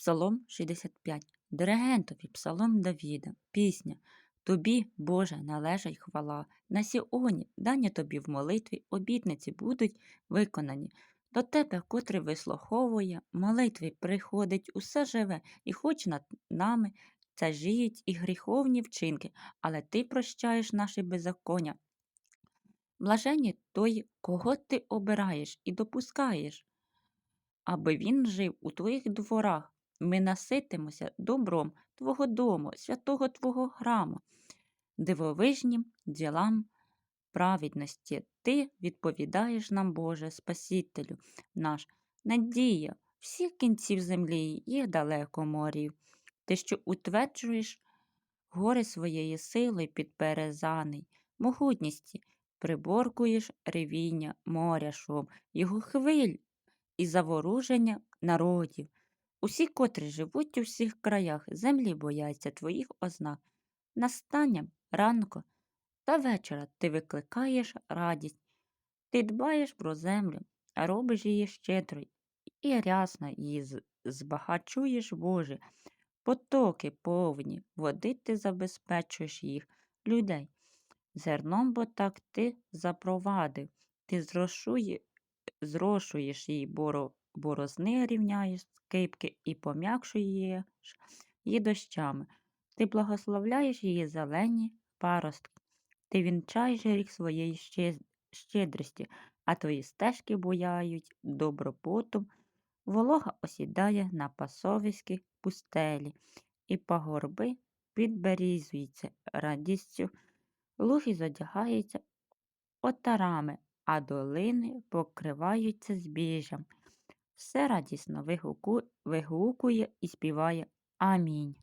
Псалом 65. Диригентові Псалом Давіда. Пісня. Тобі, Боже, належить хвала. На сіоні, дані тобі в молитві, обітниці будуть виконані. До тебе, котрий вислуховує, молитві приходить усе живе, і хоч над нами тяжіють і гріховні вчинки, але ти прощаєш наші беззаконня. Блаженні той, кого ти обираєш і допускаєш, аби він жив у твоїх дворах. Ми наситимося добром Твого дому, святого Твого храму, дивовижнім ділам праведності. Ти відповідаєш нам, Боже, Спасителю наш, надія всіх кінців землі, їх далеко морів. Ти, що утверджуєш гори своєї сили підперезаний, могутністі, приборкуєш ревіння моря шум, його хвиль і заворуження народів. Усі, котрі живуть у всіх краях, землі бояться твоїх ознак. Настанням ранку та вечора ти викликаєш радість, ти дбаєш про землю, а робиш її щедрою, і рясно її збагачуєш, Боже. Потоки повні, води ти забезпечуєш їх, людей. Зерном, бо так ти запровадив, ти зрошує, зрошуєш її боро, борозни, рівняєш скипки і пом'якшуєш її дощами. Ти благословляєш її зелені паростки, ти вінчаєш рік своєї ще- щедрості, а твої стежки буяють добробутом, волога осідає на пасовиські пустелі, і пагорби підберізуються радістю, луги задягаються отарами, а долини покриваються збіжжям. Все радісно вигуку- вигукує і співає Амінь.